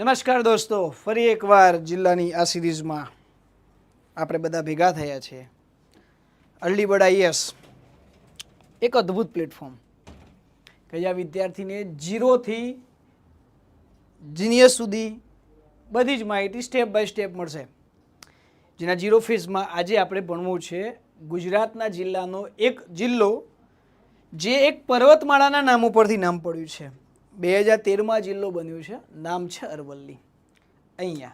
નમસ્કાર દોસ્તો, ફરી એકવાર જિલ્લાની આ સિરીઝમાં આપણે બધા ભેગા થયા છીએ અરલી બર્ડ આઈએસ એક અદ્ભુત પ્લેટફોર્મ કે જ્યાં વિદ્યાર્થીને ઝીરોથી જીનિયસ સુધી બધી જ માહિતી સ્ટેપ બાય સ્ટેપ મળશે. જેના ઝીરો ફેઝમાં આજે આપણે ભણવું છે ગુજરાતના જિલ્લાનો એક જિલ્લો જે એક પર્વતમાળાના નામ ઉપરથી નામ પડ્યું છે. બે હજાર તેરમાં જિલ્લો બન્યું છે. નામ છે અરવલ્લી. અહીંયા.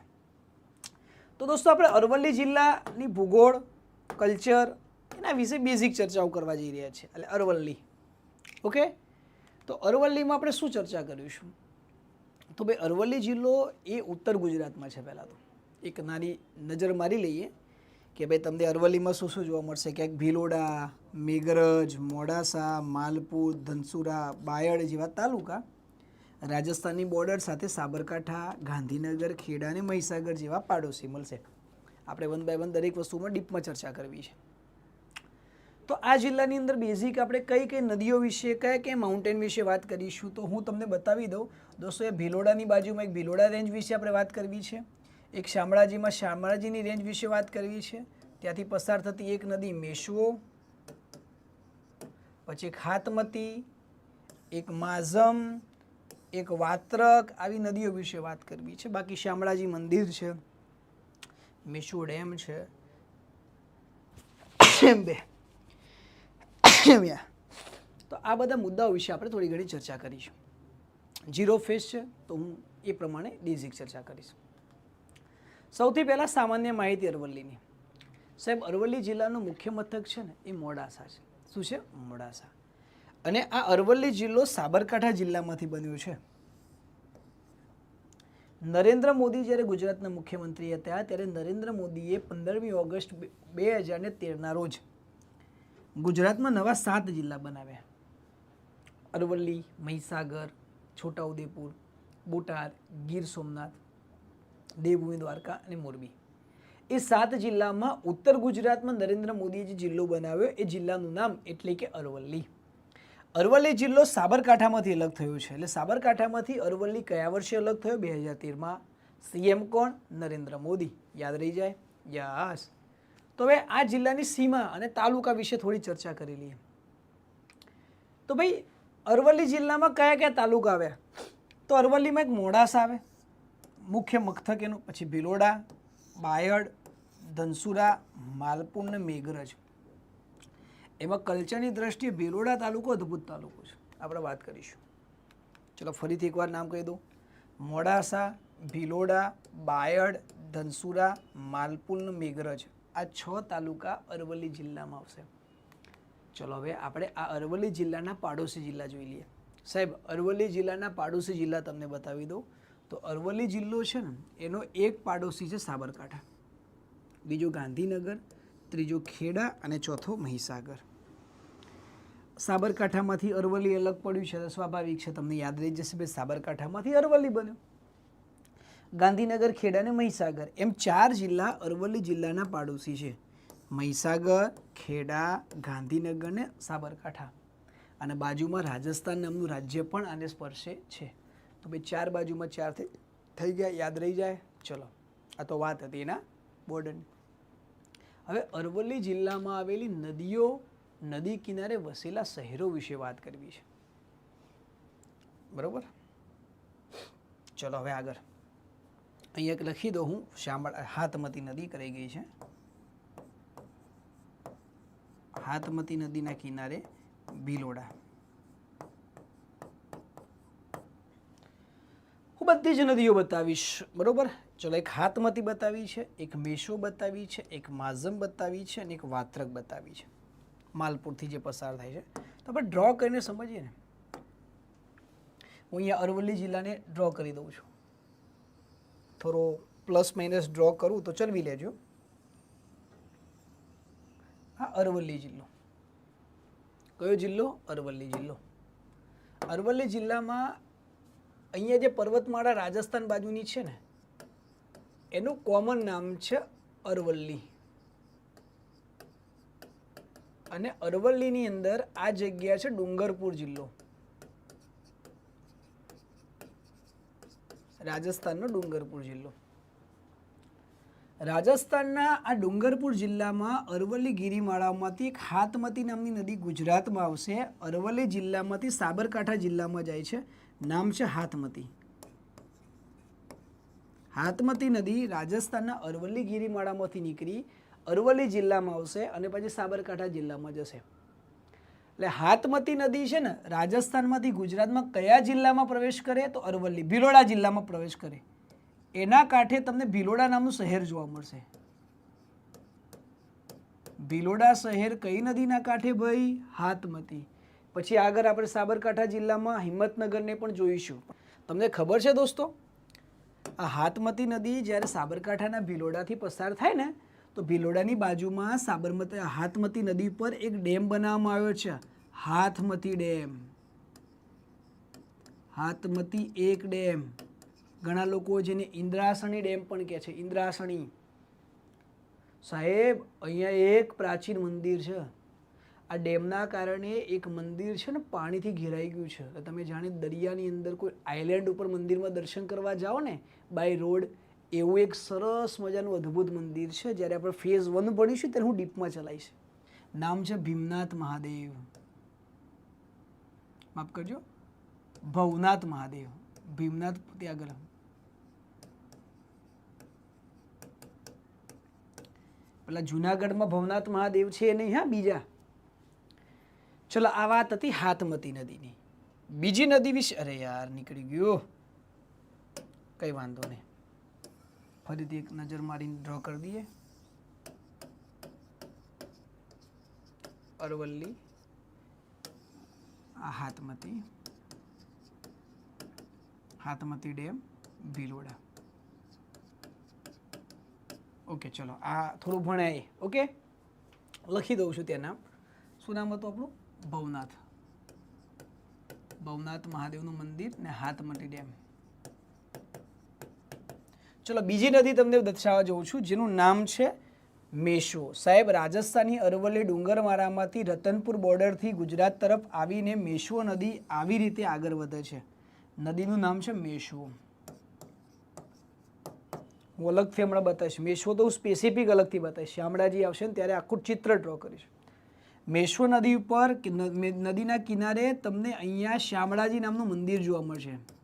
તો દોસ્તો, આપણે અરવલ્લી જિલ્લાની ભૂગોળ, કલ્ચર એના વિશે બેઝિક ચર્ચાઓ કરવા જઈ રહ્યા છીએ. એટલે અરવલ્લી. ઓકે? તો અરવલ્લીમાં આપણે શું ચર્ચા કરીશું? તો ભાઈ, અરવલ્લી જિલ્લો એ ઉત્તર ગુજરાતમાં છે પહેલાં તો. એક નાની નજર મારી લઈએ કે ભાઈ, તમને અરવલ્લીમાં શું શું જોવા મળશે? ક્યાંક ભીલોડા, મેઘરજ, મોડાસા, માલપુર, ધનસુરા, બાયડ જેવા તાલુકા રાજસ્થાનની બોર્ડર સાથે સાબરકાંઠા, ગાંધીનગર, ખેડા અને મહીસાગર જેવા પાડોશી મળશે. આપણે વન બાય વન દરેક વસ્તુમાં ડીપમાં ચર્ચા કરવી છે. તો આ જિલ્લાની અંદર બેઝિક આપણે કઈ કઈ નદીઓ વિશે, કયા કયા માઉન્ટેન વિશે વાત કરીશું, તો હું તમને બતાવી દઉં. દોસ્તો, એ ભીલોડાની બાજુમાં એક ભીલોડા રેન્જ વિશે આપણે વાત કરવી છે. એક શામળાજીમાં શામળાજીની રેન્જ વિશે વાત કરવી છે. ત્યાંથી પસાર થતી એક નદી મેશવો પછી હાથમતી એક માઝમ એક વાત્રક આવી નદીઓ વિશે વાત કરવી છે. બાકી શામળાજી મંદિર છે મેશુ ડેમ છે. બે. તો આ બધા મુદ્દાઓ વિશે આપણે થોડી ઘણી ચર્ચા કરીશું. જીરો ફેસ છે, તો હું એ પ્રમાણે બેઝિક ચર્ચા કરીશ. સૌથી પહેલાં સામાન્ય માહિતી અરવલ્લીની. સાહેબ, અરવલ્લી જિલ્લાનું મુખ્ય મથક છે ને, એ મોડાસા છે. શું છે? મોડાસા. અને આ અરવલ્લી જિલ્લો સાબરકાંઠા જિલ્લામાંથી બન્યો છે. નરેન્દ્ર મોદી જ્યારે ગુજરાતના મુખ્યમંત્રી હતા, ત્યારે નરેન્દ્ર મોદીએ પંદરમી ઓગસ્ટ બે હજાર ને તેરના રોજ ગુજરાતમાં નવા સાત જિલ્લા બનાવ્યા. અરવલ્લી, મહીસાગર, છોટાઉદેપુર, બોટાદ, ગીર સોમનાથ, દેવભૂમિ દ્વારકા અને મોરબી. એ સાત જિલ્લામાં ઉત્તર ગુજરાતમાં નરેન્દ્ર મોદીએ જે જિલ્લો બનાવ્યો, એ જિલ્લાનું નામ એટલે કે અરવલ્લી. અરવલ્લી જિલ્લો સાબરકાંઠામાંથી અલગ થયો છે. એટલે સાબરકાંઠામાંથી અરવલ્લી કયા વર્ષે અલગ થયો? બે હજાર તેરમાં સીએમ કોણ? નરેન્દ્ર મોદી. યાદ રહી જાય? યસ. તો હવે આ જિલ્લાની સીમા અને તાલુકા વિશે થોડી ચર્ચા કરી લઈએ. તો ભાઈ, અરવલ્લી જિલ્લામાં કયા કયા તાલુકા આવ્યા? તો અરવલ્લીમાં એક મોડાસા આવે. મુખ્ય મથક એનું, પછી ભિલોડા, બાયડ, ધનસુરા માલપુર ને મેઘરજ. એમાં કલ્ચરની દ્રષ્ટિએ ભિલોડા તાલુકો અદ્ભુત તાલુકો છે. આપણે વાત કરીશું. ચલો ફરીથી એકવાર નામ કહી દઉં. મોડાસા, ભિલોડા, બાયડ, ધનસુરા માલપુર મેઘરજ. આ છ તાલુકા અરવલ્લી જિલ્લામાં આવશે. ચલો હવે આપણે આ અરવલ્લી જિલ્લાના પાડોશી જિલ્લા જોઈ લઈએ. સાહેબ, અરવલ્લી જિલ્લાના પાડોશી જિલ્લા તમને બતાવી દઉં. તો અરવલ્લી જિલ્લો છે ને, એનો એક પાડોશી છે સાબરકાંઠા. બીજો ગાંધીનગર ત્રીજો ખેડા અને ચોથો મહીસાગર. સાબરકાંઠામાંથી અરવલ્લી અલગ પડ્યું છે, તો સ્વાભાવિક છે, તમને યાદ રહી જશે ભાઈ સાબરકાંઠામાંથી અરવલ્લી બન્યું. ગાંધીનગર, ખેડા અને મહીસાગર, એમ ચાર જિલ્લા અરવલ્લી જિલ્લાના પાડોશી છે. મહીસાગર, ખેડા, ગાંધીનગર ને સાબરકાંઠા. અને બાજુમાં રાજસ્થાન નામનું રાજ્ય પણ આને સ્પર્શે છે. તો ભાઈ ચાર બાજુમાં ચાર થઈ ગયા, યાદ રહી જાય. ચલો, આ તો વાત હતી એના બોર્ડરની હવે અરવલ્લી જિલ્લામાં આવેલી નદીઓ, નદી કિનારે વસેલા શહેરો વિશે વાત કરવી છે. બરોબર? ચલો હવે આગળ. અહીંયા એક લખી દો હું. શામળા, હાથમતી નદી કરી ગઈ છે. હાથમતી નદીના કિનારે ભીલોડા. હું બધી જ નદીઓ બતાવીશ. બરોબર? ચલો એક હાથમતી બતાવી છે, એક મેશો બતાવી છે, એક માઝમ બતાવી છે અને એક વાત્રક બતાવી છે. માલપુરથી જે પસાર થાય છે. તો આપણે ડ્રો કરીને સમજીએ ને. હું અહીંયા અરવલ્લી જિલ્લાને ડ્રો કરી દઉં છું. થોડો પ્લસ માઇનસ ડ્રો કરું તો ચલવી લેજો. આ અરવલ્લી જિલ્લો. કયો જિલ્લો? અરવલ્લી જિલ્લો. અરવલ્લી જિલ્લામાં અહીંયા જે પર્વતમાળા રાજસ્થાન બાજુની છે ને એનું કોમન નામ છે અરવલ્લી. અને અરવલ્લીની અંદર આ જગ્યા છે ડુંગરપુર જિલ્લો. રાજસ્થાનનો ડુંગરપુર જિલ્લો. રાજસ્થાનના આ ડુંગરપુર જિલ્લામાં અરવલ્લી ગિરિમાળામાંથી એક હાથમતી નામની નદી ગુજરાતમાં આવશે. અરવલ્લી જિલ્લામાંથી સાબરકાંઠા જિલ્લામાં જાય છે. નામ છે હાથમતી. હાથમતી નદી રાજસ્થાનના અરવલ્લી ગિરિમાળામાંથી નીકળી અરવલ્લી જિલ્લામાં આવશે અને પછી સાબરકાંઠા જિલ્લામાં જશે. એટલે હાથમતી નદી છે ને, રાજસ્થાનમાંથી ગુજરાતમાં કયા જિલ્લામાં પ્રવેશ કરે? તો અરવલ્લી, ભિલોડા જિલ્લામાં પ્રવેશ કરે. એના કાંઠે તમને ભિલોડા નામનું શહેર જોવા મળશે. ભિલોડા શહેર કઈ નદીના કાંઠે ભાઈ? હાથમતી. પછી આગળ આપણે સાબરકાંઠા જિલ્લામાં હિંમતનગરને પણ જોઈશું. તમને ખબર છે દોસ્તો? આ હાથમતી નદી જ્યારે સાબરકાંઠાના ભિલોડાથી પસાર થાય ને, તો ભિલોડાની બાજુમાં સાબરમતી હાથમતી નદી પર એક ડેમ બનાવવામાં આવ્યો છે. હાથમતી ડેમ. હાથમતી એક ડેમ. ઘણા લોકો જેને ઇન્દ્રાસણી ડેમ પણ કહે છે, ઇન્દ્રાસણી. સાહેબ, અહીંયા એક પ્રાચીન મંદિર છે. આ ડેમના કારણે એક મંદિર છે ને પાણીથી ઘેરાઈ ગયું છે. તમે જાણે દરિયાની અંદર કોઈ આઇલેન્ડ ઉપર મંદિરમાં દર્શન કરવા જાઓ ને બાય રોડ એવું એક સરસ મજાનું અદ્ભુત મંદિર છે. જ્યારે આપણે ફેઝ વન ભણીશું, ત્યારે હું ડીપમાં ચલાવીશ. નામ છે ભીમનાથ મહાદેવ. માફ કરજો. ભવનાથ મહાદેવ. ભીમનાથ ત્યાં પેલા જુનાગઢમાં ભવનાથ મહાદેવ છે નહીં, હા? બીજા. ચલો, આ વાત હતી હાથમતી નદીની. બીજી નદી વિશે અરે યાર, નીકળી ગયો. કઈ વાંધો નહીં. ફરીથી એક નજર મારીને ડ્રો કરી દઈએ. અરવલ્લી. આ હાથમતી. હાથમતી ડેમ, ભીલોડા. ઓકે, ચલો, આ થોડું ભણાય. ઓકે? લખી દઉં છું ત્યાં નામ શું નામ હતું આપણું? ભવનાથ. ભવનાથ મહાદેવનું મંદિર ને હાથમતી ડેમ. ચલો બીજી નદી તમને દર્શાવવા જઉં છું, જેનું નામ છે મેશો. સાહેબ, રાજસ્થાનની અરવલ્લી ડુંગરમાળામાંથી રતનપુર બોર્ડરથી ગુજરાત તરફ આવીને મેશો નદી આવી રીતે આગળ વધે છે. નદીનું નામ છે મેશો. હું અલગથી હમણાં બતાવીશ. મેશો તો હું સ્પેસિફિક અલગથી બતાવીશ. શામળાજી આવશે ને ત્યારે આખું ચિત્ર ડ્રો કરીશ. મેશો નદી ઉપર નદીના કિનારે તમને અહીંયા શામળાજી નામનું મંદિર જોવા મળશે.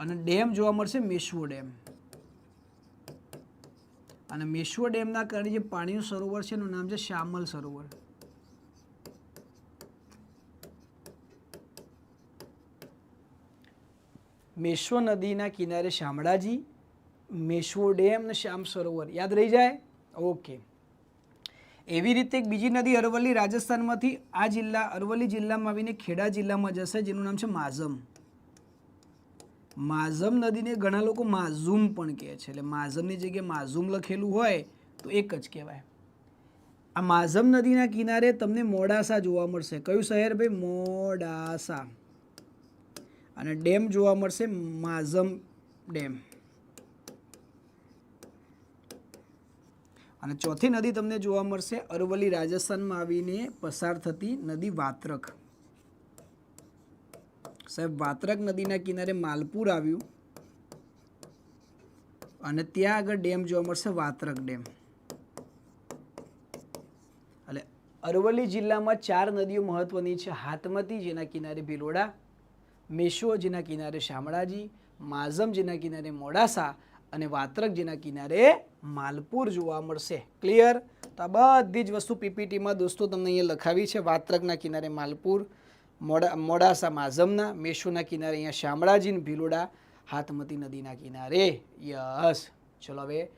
અને ડેમ જોવા મળશે મેશ્વો ડેમ. અને મેશ્વો ડેમના કારણે જે પાણીનું સરોવર છે એનું નામ છે શ્યામલ સરોવર. મેશ્વ નદીના કિનારે શામળાજી મેશ્વો ડેમ અને શ્યામ સરોવર. યાદ રહી જાય? ઓકે. એવી રીતે એક બીજી નદી અરવલ્લી રાજસ્થાનમાંથી આ જિલ્લા, અરવલ્લી જિલ્લામાં આવીને ખેડા જિલ્લામાં જશે, જેનું નામ છે માઝમ. માઝમ નદીને ઘણા લોકો માઝૂમ પણ કહે છે. એટલે માઝમની જગ્યાએ માઝૂમ લખેલું હોય તો એક જ કહેવાય. આ માઝમ નદીના કિનારે તમને મોડાસા જોવા મળશે. કયું શહેર ભાઈ? મોડાસા. અને ડેમ જોવા મળશે માઝમ ડેમ. અને ચોથી નદી તમને જોવા મળશે અરવલ્લી, રાજસ્થાનમાં આવીને પસાર થતી નદી વાત્રક. સાહેબ, વાત્રક નદીના કિનારે માલપુર આવ્યું અને ત્યાં આગળ ડેમ જોવા મળશે, વાત્રક ડેમ. એટલે અરવલ્લી જિલ્લામાં ચાર નદીઓ મહત્વની છે. હાથમતી જેના કિનારે ભિલોડા, મેશો જેના કિનારે શામળાજી, માઝમ જેના કિનારે મોડાસા અને વાત્રક જેના કિનારે માલપુર જોવા મળશે. ક્લિયર તો આ બધી જ વસ્તુ પીપીટીમાં દોસ્તો તમને અહીંયા લખાવી છે. વાત્રકના કિનારે માલપુર મોડા મોડાસા માઝમના મેશોના કિનારે અહીંયા શામળાજી ભીલોડા હાથમતી નદીના કિનારે. યસ. ચલો હવે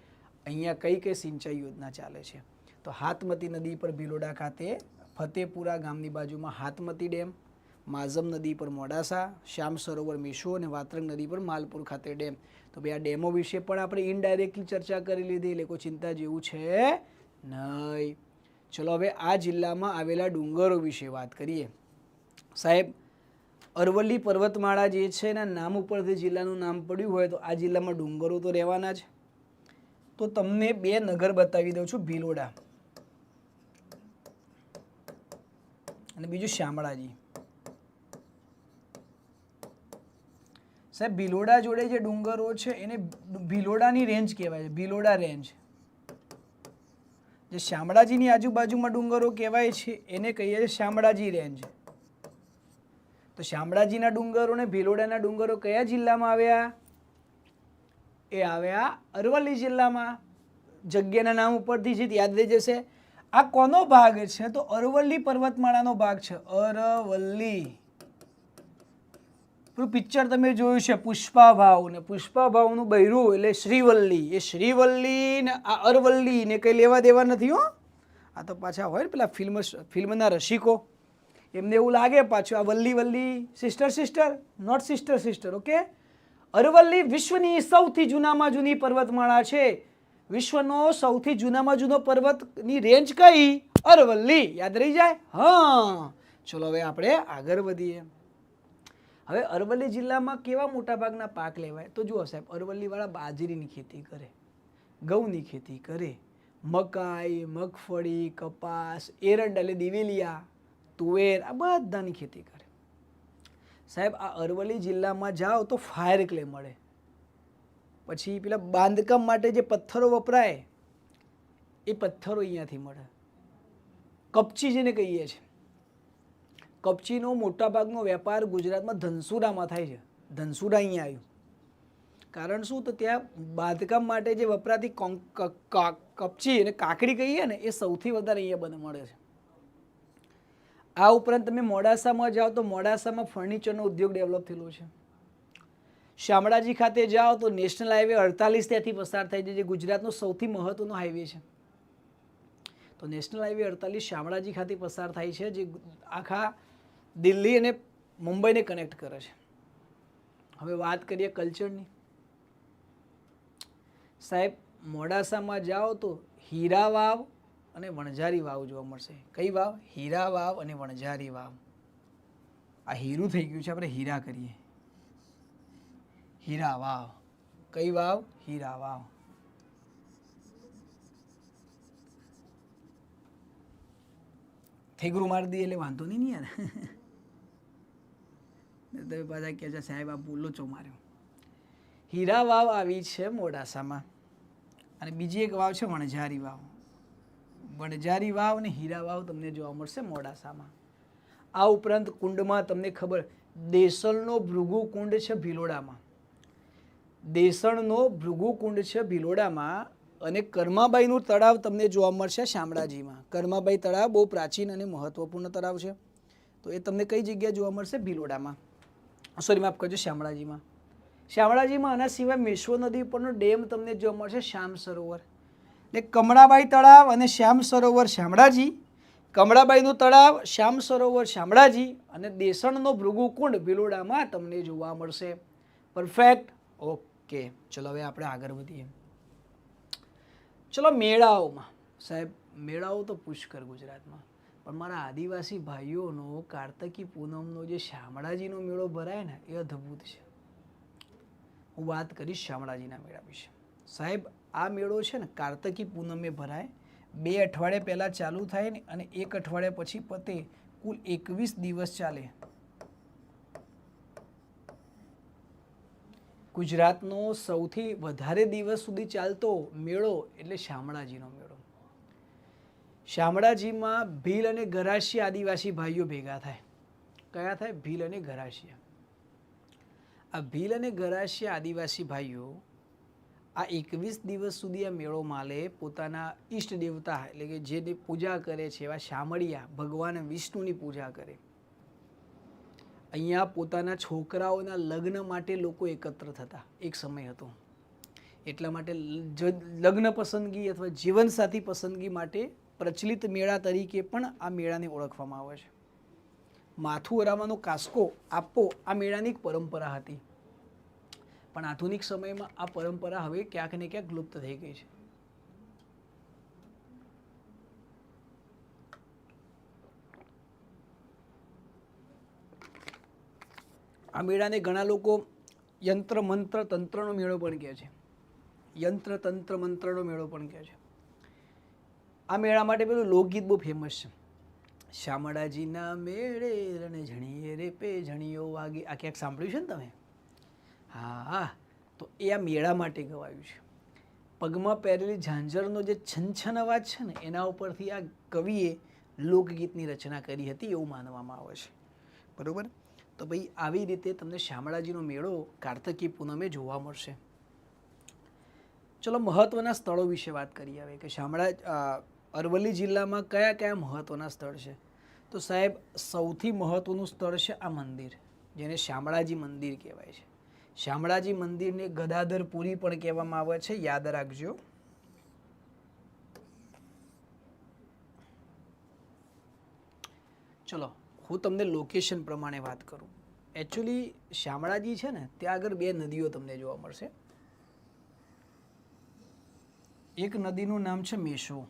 અહીંયા કઈ કઈ સિંચાઈ યોજના ચાલે છે? તો હાથમતી નદી પર ભીલોડા ખાતે ફતેપુરા ગામની બાજુમાં હાથમતી ડેમ, માઝમ નદી પર મોડાસા, શ્યામ સરોવર મેશો અને વાત્રંગ નદી પર માલપુર ખાતે ડેમ. તો ભાઈ, આ ડેમો વિશે પણ આપણે ઇનડાયરેક્ટલી ચર્ચા કરી લીધી, એટલે કોઈ ચિંતા જેવું છે નહીં. ચલો હવે આ જિલ્લામાં આવેલા ડુંગરો વિશે વાત કરીએ. સાહેબ, અરવલ્લી પર્વતમાળા જે છે એના નામ ઉપરથી જિલ્લાનું નામ પડ્યું હોય તો આ જિલ્લામાં ડુંગરો તો રહેવાના જ. તો તમને બે નગર બતાવી દઉં છું, ભીલોડા અને બીજું શામળાજી. સાહેબ, ભિલોડા જોડે જે ડુંગરો છે, એને ભિલોડાની રેન્જ કહેવાય છે, ભિલોડા રેન્જ. જે શામળાજીની આજુબાજુમાં ડુંગરો કહેવાય છે, એને કહીએ છીએ શામળાજી રેન્જ. તો શામળાજીના ડુંગરો અને ભીલોડાના ડુંગરો કયા જિલ્લામાં આવ્યા? એ આવ્યા અરવલ્લી જિલ્લામાં. જગ્યાના નામ ઉપરથી જ યાદ રહી જશે. આ કોનો ભાગ છે? તો અરવલ્લી પર્વતમાળાનો ભાગ છે. અરવલ્લી. પેલું પિક્ચર તમે જોયું છે પુષ્પાભાવ ને. પુષ્પાભાવનું બૈરું એટલે શ્રીવલ્લી. એ શ્રીવલ્લી ને આ અરવલ્લી ને કંઈ લેવા દેવા નથી હો. આ તો પાછા હોય ને પેલા ફિલ્મ, ફિલ્મના રસિકો. એમને એવું લાગે પાછું આ વલ્લી વલ્લી sister sister not sister sister okay Aravalli વિશ્વની સૌથી જૂનામાં જૂની પર્વતમાળા છે. વિશ્વનો સૌથી જૂનામાં જૂનો પર્વતની રેન્જ કઈ? અરવલ્લી. યાદ રહી જાય? હા. ચલો હવે આપણે આગળ વધીએ. હવે અરવલ્લી જિલ્લામાં કેવા મોટાભાગના પાક લેવાય? તો જુઓ સાહેબ, અરવલ્લીવાળા બાજરીની ખેતી કરે, ઘઉંની ખેતી કરે, મકાઈ, મગફળી, કપાસ, એરંડ, એટલે દિવેલિયા તુવેર, આ બધાની ખેતી કરે. સાહેબ, આ અરવલ્લી જિલ્લામાં જાઓ તો ફાયર ક્લે મળે. પછી પેલા બાંધકામ માટે જે પથ્થરો વપરાય, એ પથ્થરો અહીંયાથી મળે. કપચી જેને કહીએ છીએ કપચીનો મોટાભાગનો વેપાર ગુજરાતમાં ધનસુરામાં થાય છે. ધનસુરા અહીંયા આવ્યું. કારણ શું? તો ત્યાં બાંધકામ માટે જે વપરાતી કપચી અને કાકડી કહીએ ને, એ સૌથી વધારે અહીંયા બને, મળે છે. આ ઉપરાંત તમે મોડાસામાં જાઓ તો મોડાસામાં ફર્નિચરનો ઉદ્યોગ ડેવલપ થયેલો છે. શામળાજી ખાતે જાઓ તો નેશનલ હાઈવે અડતાલીસ ત્યાંથી પસાર થાય છે, જે ગુજરાતનો સૌથી મહત્વનો હાઈવે છે. તો નેશનલ હાઈવે અડતાલીસ શામળાજી ખાતે પસાર થાય છે, જે આખા દિલ્હી અને મુંબઈને કનેક્ટ કરે છે. હવે વાત કરીએ કલ્ચરની. સાહેબ, મોડાસામાં જાઓ તો હીરા વાવ અને વણઝારી વાવ જોવા મળશે. કઈ વાવ? હીરા વાવ અને વણઝારી વાવ. આ હીરું થઈ ગયું છે, આપણે હીરા કરીએ. હીરા વાવ. કઈ વાવ? હીરા વાવ. થેગરું મારી દઈએ એટલે વાંધો નહીં યાર. તમે પાછા કહે છે, સાહેબ, આ છો માર્યો? હીરા વાવ આવી છે મોડાસામાં. અને બીજી એક વાવ છે વણઝારી વાવ. વણઝારી વાવ અને હીરા વાવ તમને જોવા મળશે મોડાસામાં. આ ઉપરાંત કુંડમાં તમને ખબર દેસલનો ભૃગુ કુંડ છે ભિલોડામાં. દેસણનો ભૃગુ કુંડ છે ભિલોડામાં અને કર્માબાઈનું તળાવ તમને જોવા મળશે શામળાજીમાં. કર્માબાઈ તળાવ બહુ પ્રાચીન અને મહત્વપૂર્ણ તળાવ છે. તો એ તમને કઈ જગ્યાએ જોવા મળશે? ભિલોડામાં. સોરી માફ કરજો, શામળાજીમાં. શામળાજીમાં આના સિવાય મેશ્વો નદી પરનો ડેમ તમને જોવા મળશે, શ્યામ સરોવર. એટલે કમળાબાઈ તળાવ અને શ્યામ સરોવર શામળાજી. કમળાબાઈનું તળાવ, શ્યામ સરોવર શામળાજી અને દેસણનો ભૃગુકુંડ ભિલોડામાં તમને જોવા મળશે. પરફેક્ટ ઓકે ચલો, હવે આપણે આગળ વધીએ. ચલો, મેળાઓમાં. સાહેબ, મેળાઓ તો પુષ્કર ગુજરાતમાં. પણ મારા આદિવાસી ભાઈઓનો કાર્તકી પૂનમનો જે શામળાજીનો મેળો ભરાય ને, એ અદ્ભુત છે. હું વાત કરીશ શામળાજીના મેળા વિશે. સાહેબ આ મેળો છે ને કાર્તકી પૂનમે ભરાય. બે અઠવાડિયા પહેલાં ચાલુ થાય ને અને એક અઠવાડિયા પછી પતે. કુલ એકવીસ દિવસ ચાલે. ગુજરાતનો સૌથી વધારે દિવસ સુધી ચાલતો મેળો એટલે શામળાજીનો મેળો. શામળાજીમાં ભીલ અને ગરાશી આદિવાસી ભાઈઓ ભેગા થાય. કયા થાય? ભીલ અને ગરાશિયા આ ભીલ અને ગરાશિયા આદિવાસી ભાઈઓ આ એકવીસ દિવસ સુધી આ મેળો માલે પોતાના ઈષ્ટ દેવતા, એટલે કે જેની પૂજા કરે છે, એવા શામળિયા, ભગવાન વિષ્ણુની પૂજા કરે. અહીંયા પોતાના છોકરાઓના લગ્ન માટે લોકો એકત્ર થતા, એક સમય હતો. એટલા માટે જ- લગ્ન પસંદગી અથવા જીવનસાથી પસંદગી માટે પ્રચલિત મેળા તરીકે પણ આ મેળાને ઓળખવામાં આવે છે. માથું હરાવાનો કાસ્કો આપવો આ મેળાની એક પરંપરા હતી. પણ આધુનિક સમયમાં આ પરંપરા હવે ક્યાંક ને ક્યાંક લુપ્ત થઈ ગઈ છે. આ મેળાને ઘણા લોકો યંત્ર, મંત્ર, તંત્રનો મેળો પણ કહે છે. યંત્ર, તંત્ર, મંત્રનો મેળો પણ કહે છે. આ મેળા માટે પેલું લોકગીત બહુ ફેમસ છે. શામળાજીના મેળે રણે ઝણીએ રે પે ઝણીઓ વાગે. આ ક્યાંક સાંભળ્યું છે ને તમે? હા તો એ આ મેળા માટે ગવાયું છે. પગમાં પહેરેલી ઝાંઝરનો જે છનછન અવાજ છે ને, એના ઉપરથી આ કવિએ લોકગીતની રચના કરી હતી એવું માનવામાં આવે છે. બરાબર? તો ભાઈ, આવી રીતે તમને શામળાજીનો મેળો કાર્તકી પૂનમે જોવા મળશે. ચલો મહત્ત્વના સ્થળો વિશે વાત કરીએ હવે, કે શામળા અરવલ્લી જિલ્લામાં કયા કયા મહત્ત્વના સ્થળ છે? તો સાહેબ, સૌથી મહત્ત્વનું સ્થળ છે આ મંદિર, જેને શામળાજી મંદિર કહેવાય છે. શામળાજી મંદિરને ગદાધરપુરી પણ કહેવામાં આવે છે. યાદ રાખજો. ચલો, હું તમને લોકેશન પ્રમાણે વાત કરું. એકચ્યુઅલી શામળાજી છે ને, ત્યાં આગળ બે નદીઓ તમને જોવા મળશે. એક નદીનું નામ છે મેશો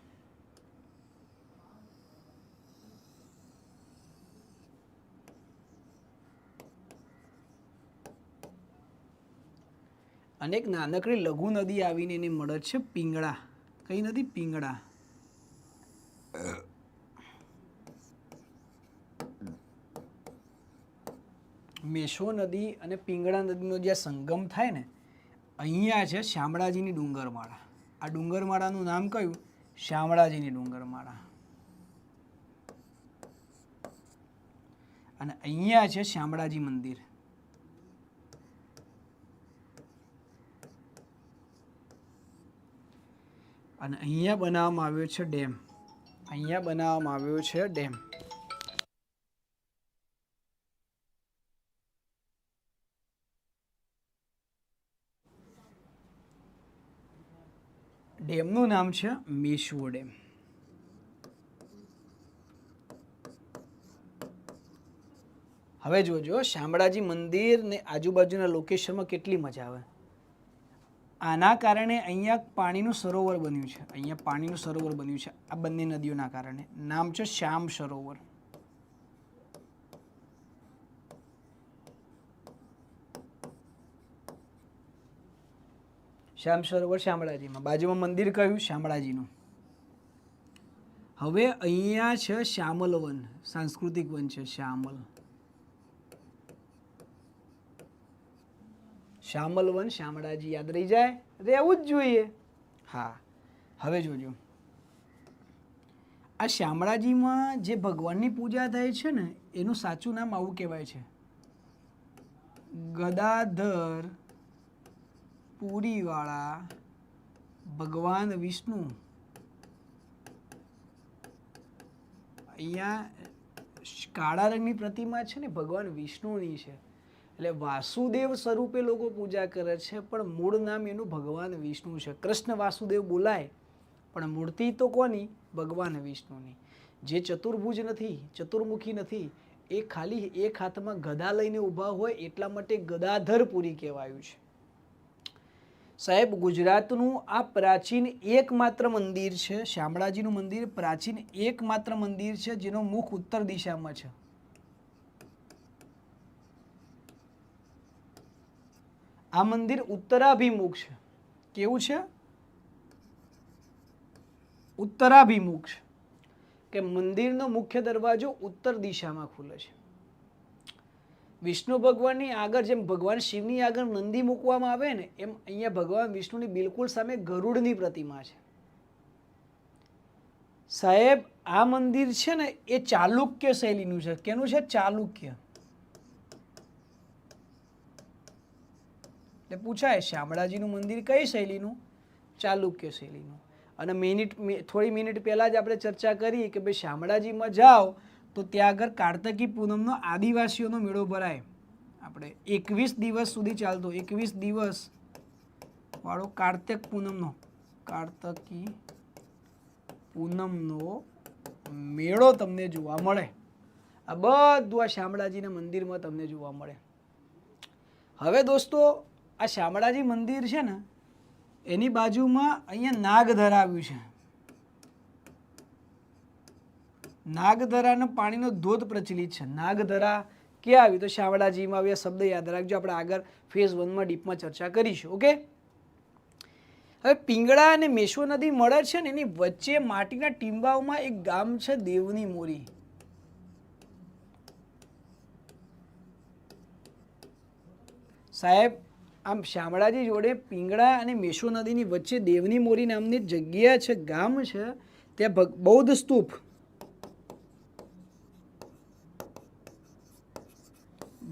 અને એક નાનકડી લઘુ નદી આવીને એને મળે છે પિંગળા. કઈ નદી? પિંગળા. મેશો નદી અને પિંગળા નદીનો જે સંગમ થાય ને, અહીંયા છે શામળાજીની ડુંગરમાળા. આ ડુંગરમાળાનું નામ કયું? શામળાજીની ડુંગરમાળા. અને અહીંયા છે શામળાજી મંદિર. અને અહીંયા બનાવવામાં આવ્યો છે ડેમ. અહીંયા બનાવવામાં આવ્યો છે ડેમ. ડેમનું નામ છે મેશ્વો ડેમ. હવે જોજો, શામળાજી મંદિર ને આજુબાજુના લોકેશનમાં કેટલી મજા આવે. આના કારણે અહીંયા પાણીનું સરોવર બન્યું છે. અહીંયા પાણીનું સરોવર બન્યું છે. આ બંને નદીઓના કારણે. નામ છે શ્યામ સરોવર. શ્યામ સરોવર શામળાજીમાં. બાજુમાં મંદિર કયું શામળાજીનું. હવે અહીંયા છે શ્યામલ વન, સાંસ્કૃતિક વન છે શ્યામલ. શ્યામલ શ્યામળાજી યાદ રહી જાય? રહેવું જ જોઈએ. હા, હવે જોજો. આ શામળાજીમાં જે ભગવાનની પૂજા થાય છે ને, એનું સાચું નામ આવું કહેવાય છે. ગદાધર પુરીવાળા ભગવાન વિષ્ણુ. અહીંયા કાળા રંગની પ્રતિમા છે ને, ભગવાન વિષ્ણુની છે. એટલે વાસુદેવ સ્વરૂપે લોકો પૂજા કરે છે, પણ મૂળ નામ એનું ભગવાન વિષ્ણુ છે. કૃષ્ણ વાસુદેવ બોલાય, પણ મૂર્તિ તો કોની? ભગવાન વિષ્ણુની. જે ચતુર્ભુજ નથી, ચતુર્મુખી નથી, એ ખાલી એક હાથમાં ગદા લઈને ઊભા હોય એટલા માટે ગદાધરપુરી કહેવાયું છે. સાહેબ, ગુજરાતનું આ પ્રાચીન એકમાત્ર મંદિર છે, શામળાજીનું મંદિર. પ્રાચીન એકમાત્ર મંદિર છે, જેનો મુખ ઉત્તર દિશામાં છે. આ મંદિર ઉત્તરાભિમુખ છે. કેવું છે? ઉત્તરાભિમુખ છે. કે મંદિરનો મુખ્ય દરવાજો ઉત્તર દિશામાં ખુલે છે. વિષ્ણુ ભગવાનની આગળ જેમ ભગવાન શિવની આગળ નંદી મૂકવામાં આવે ને, એમ અહીંયા ભગવાન વિષ્ણુની બિલકુલ સામે ગરુડની પ્રતિમા છે. સાહેબ, આ મંદિર છે ને, એ ચાલુક્ય શૈલીનું છે. કેનું છે? ચાલુક્ય. એટલે પૂછાય, શામળાજીનું મંદિર કઈ શૈલીનું? ચાલુક્ય શૈલીનું. અને મિનિટ થોડી મિનિટ પહેલાં જ આપણે ચર્ચા કરી કે ભાઈ શામળાજીમાં જાઓ તો ત્યાં આગળ કાર્તકી પૂનમનો આદિવાસીઓનો મેળો ભરાય. આપણે એકવીસ દિવસ સુધી ચાલતો, એકવીસ દિવસ વાળો કાર્તક પૂનમનો, કાર્તકી પૂનમનો મેળો તમને જોવા મળે. આ બધું આ શામળાજીના મંદિરમાં તમને જોવા મળે. હવે દોસ્તો આ શામળાજી મંદિર છે ને, એની બાજુમાં અહીંયા નાગધરા આવ્યું છે. નાગધરાનો પાણીનો ધોધ પ્રચલિત છે. નાગધરા ક્યાં આવ્યું? તો શામળાજીમાં આવ્યા શબ્દ યાદ રાખજો. આપણે આગળ ફેઝ વનમાં ડીપમાં ચર્ચા કરીશું ઓકે હવે પિંગળા અને મેશો નદી મળે છે ને, એની વચ્ચે માટીના ટીંબાઓમાં એક ગામ છે દેવની મોરી. સાહેબ આમ શામળાજી જોડે પિંગળા અને મેશો નદીની વચ્ચે દેવની મોરી નામની જગ્યા છે, ગામ છે, ત્યાં બૌદ્ધ સ્તૂપ.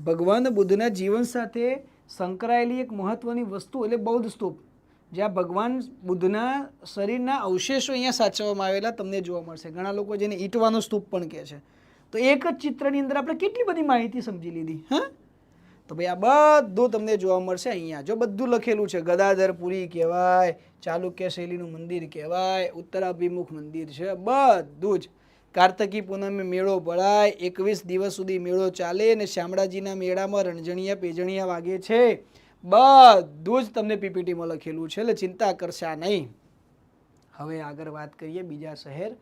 ભગવાન બુદ્ધના જીવન સાથે સંકળાયેલી એક મહત્વની વસ્તુ એટલે બૌદ્ધ સ્તૂપ, જ્યાં ભગવાન બુદ્ધના શરીરના અવશેષો અહીંયા સાચવવામાં આવેલા તમને જોવા મળશે. ઘણા લોકો જેને ઈંટવાનો સ્તૂપ પણ કહે છે. તો એક જ ચિત્રની અંદર આપણે કેટલી બધી માહિતી સમજી લીધી, હા? તો ભાઈ આ બધું તમને જોવા મળશે અહીંયા. જો બધું લખેલું છે, ગદાધરપુરી કહેવાય, ચાલુક્ય શૈલીનું મંદિર કહેવાય, ઉત્તરાભિમુખ મંદિર છે, બધું જ. કાર્તકી પૂનમે મેળો ભરાય, એકવીસ દિવસ સુધી મેળો ચાલે અને શામળાજીના મેળામાં રણજણિયા પેજણિયા વાગે છે. બધું જ તમને પીપીટીમાં લખેલું છે, એટલે ચિંતા કરશા નહીં. હવે આગળ વાત કરીએ બીજા શહેર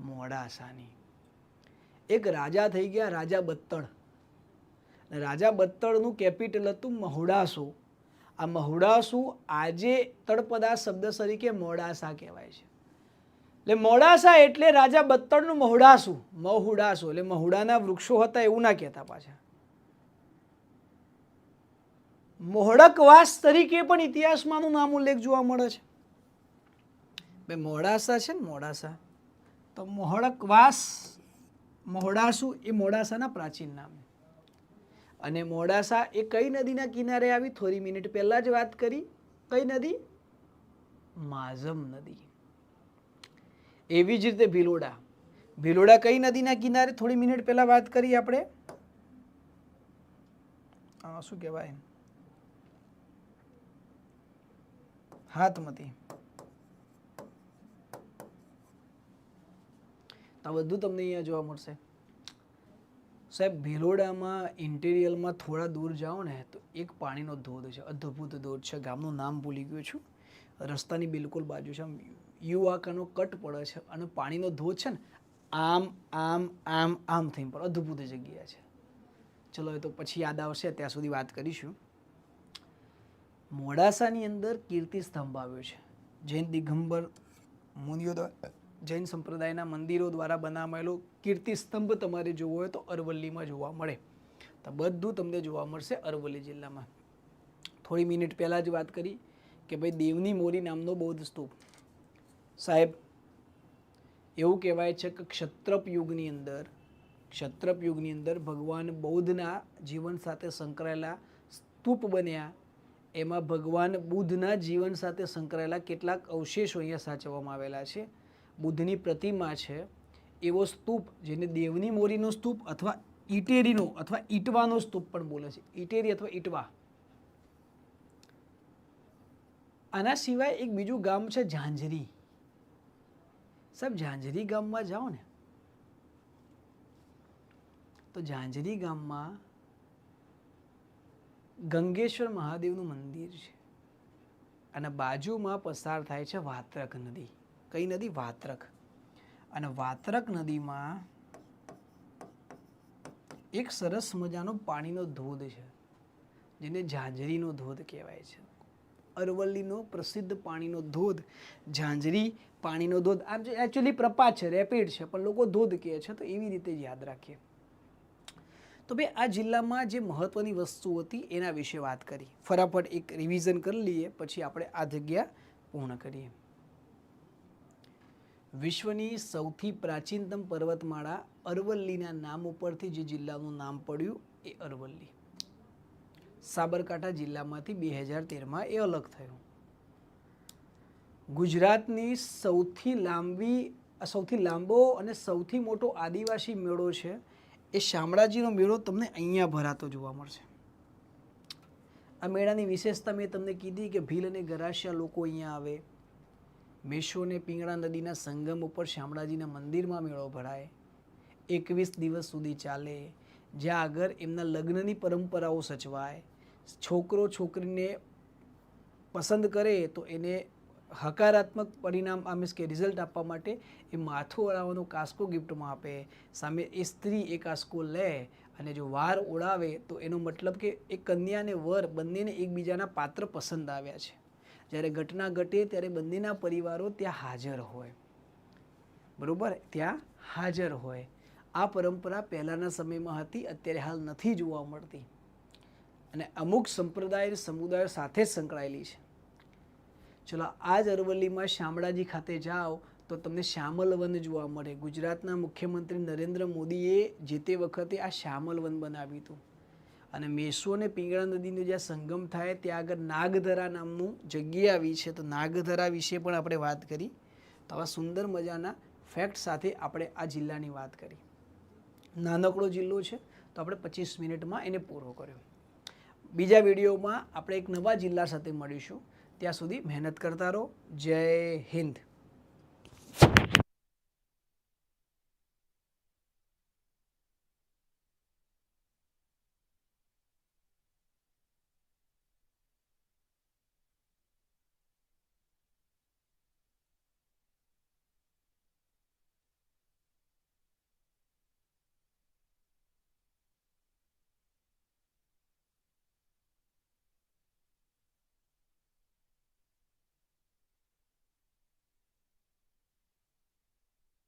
મોડાસાની. એક રાજા થઈ ગયા, રાજા બત્તળ અને રાજા બત્તળનું કેપિટલ હતું મહુડાસુ. આ મહુડાસુ આજે તળપદા શબ્દ તરીકે મોડાસા કહેવાય છે. એટલે મોડાસા એટલે રાજા બત્તળનું મહુડાસુ મહુડાસુ. એટલે મહુડાના વૃક્ષો હતા એવું ના કહેતા પાછા. મોહડકવાસ તરીકે પણ ઇતિહાસમાંનું નામ ઉલ્લેખ જોવા મળે છે. બે મોડાસા છે ને મોડાસા. તો મોહડકવાસ, મોહડાસુ એ મોડાસાના પ્રાચીન નામ અને મોડાસા એ કઈ નદીના કિનારે આવી થોડી મિનિટ પહેલા જ વાત કરી? કઈ નદી? માઝમ નદી. એવી જ રીતે ભિલોડા. ભિલોડા કઈ નદીના કિનારે થોડી મિનિટ પહેલા વાત કરી આપણે? શું કહેવાય? હાથમતી. આ બધું તમને અહીંયા જોવા મળશે. સાહેબ, ભેલોડામાં ઇન્ટિરિયરમાં થોડા દૂર જાઓ ને, તો એક પાણીનો ધોધ છે, અદ્ભુત ધોધ છે. ગામનું નામ ભૂલી ગયો છું. રસ્તાની બિલકુલ બાજુ છે. આમ યુવાકાનો કટ પડે છે અને પાણીનો ધોધ છે ને, આમ આમ આમ આમ થઈને પણ અદ્ભુત જગ્યા છે. ચલો એ તો પછી યાદ આવશે, ત્યાં સુધી વાત કરીશું. મોડાસાની અંદર કીર્તિ સ્તંભ આવ્યો છે. જૈન દિગંબર મુનિઓ દ્વારા જૈન સંપ્રદાયના મંદિરો દ્વારા બનાવાયેલો કીર્તિસ્તંભ તમારે જોવો હોય તો અરવલ્લીમાં જોવા મળે. તો બધું તમને જોવા મળશે અરવલ્લી જિલ્લામાં. થોડી મિનિટ પહેલાં જ વાત કરી કે ભાઈ દેવની મોરી નામનો બૌદ્ધ સ્તૂપ. સાહેબ, એવું કહેવાય છે કે ક્ષત્રપ યુગની અંદર, ક્ષત્રપ યુગની અંદર ભગવાન બૌદ્ધના જીવન સાથે સંકળાયેલા સ્તૂપ બન્યા. એમાં ભગવાન બુદ્ધના જીવન સાથે સંકળાયેલા કેટલાક અવશેષો અહીંયા સાચવવામાં આવેલા છે. બુદ્ધની પ્રતિમા છે, એવો સ્તૂપ જેને દેવની મોરીનો સ્તૂપ અથવા ઈટેરીનો અથવા ઈટવાનો સ્તૂપ પણ બોલે છે. ઈટેરી અથવા ઈટવા. આના સિવાય એક બીજું ગામ છે ઝાંઝરી. સાહેબ, ઝાંઝરી ગામમાં જાઓ ને. તો ઝાંઝરી ગામમાં ગંગેશ્વર મહાદેવનું મંદિર છે. અને બાજુમાં પસાર થાય છે વાત્રક નદી. કઈ નદી? વાત્રક. અને વાત્રક નદીમાં એક સરસ મજાનો પાણીનો ધોધ છે, જેને ઝાંઝરીનો ધોધ કહેવાય છે. અરવલ્લીનો પ્રસિદ્ધ પાણીનો ધોધ, ઝાંઝરી પાણીનો ધોધ. આમ એકચ્યુઅલી પ્રપાત છે રેપિડ છે, પણ લોકો ધોધ કહે છે, તો એવી રીતે જ યાદ રાખીએ. તો ભાઈ, આ જિલ્લામાં જે મહત્ત્વની વસ્તુ હતી, એના વિશે વાત કરી. ફટાફટ એક રિવિઝન કરી લઈએ, પછી આપણે આ જગ્યા પૂર્ણ કરીએ. વિશ્વની સૌથી પ્રાચીનતમ પર્વતમાળા અરવલ્લીના નામ ઉપરથી જે જિલ્લાનું નામ પડ્યું એ અરવલ્લી. સાબરકાંઠા જિલ્લામાંથી બે હજાર તેરમાં એ અલગ થયું. ગુજરાતની સૌથી લાંબી, સૌથી લાંબો અને સૌથી મોટો આદિવાસી મેળો છે એ શામળાજીનો મેળો તમને અહીંયા ભરાતો જોવા મળશે. આ મેળાની વિશેષતા મેં તમને કીધી કે ભીલ અને ગરાસિયા લોકો અહીંયા આવે. મેશો અને પિંગળા નદીના સંગમ ઉપર શામળાજીના મંદિરમાં મેળો ભરાય. એકવીસ દિવસ સુધી ચાલે. જ્યાં આગળ એમના લગ્નની પરંપરાઓ સચવાય. છોકરો છોકરીને પસંદ કરે તો એને હકારાત્મક પરિણામ આ મીન્સ કે રિઝલ્ટ આપવા માટે એ માથું ઓળાવવાનો કાસ્કો ગિફ્ટમાં આપે. સામે એ સ્ત્રી એ કાસ્કો લે અને જો વાર ઓળાવે તો એનો મતલબ કે એ કન્યા અને વર બંનેને એકબીજાના પાત્ર પસંદ આવ્યા છે. જ્યારે ઘટના ઘટે ત્યારે બંનેના પરિવારો ત્યાં હાજર હોય. બરાબર? ત્યાં હાજર હોય. આ પરંપરા પહેલાંના સમયમાં હતી, અત્યારે હાલ નથી જોવા મળતી. અને અમુક સંપ્રદાય સમુદાયો સાથે જ સંકળાયેલી છે. ચલો આ જ અરવલ્લીમાં શામળાજી ખાતે જાઓ તો તમને શ્યામલ વન જોવા મળે. ગુજરાતના મુખ્યમંત્રી નરેન્દ્ર મોદીએ જે તે વખતે આ શ્યામલ વન બનાવ્યું હતું. અને મેસો અને પિંગળા નદીનો જ્યાં સંગમ થાય, ત્યાં આગળ નાગધરા નામનું જગ્યા આવી છે. તો નાગધરા વિશે પણ આપણે વાત કરી. તો આવા સુંદર મજાના ફેક્ટ સાથે આપણે આ જિલ્લાની વાત કરી. નાનકડો જિલ્લો છે. તો આપણે પચીસ મિનિટમાં એને પૂરો કર્યો. બીજા વિડીયોમાં આપણે એક નવા જિલ્લા સાથે મળીશું. ત્યાં સુધી મહેનત કરતા રહો. જય હિન્દ.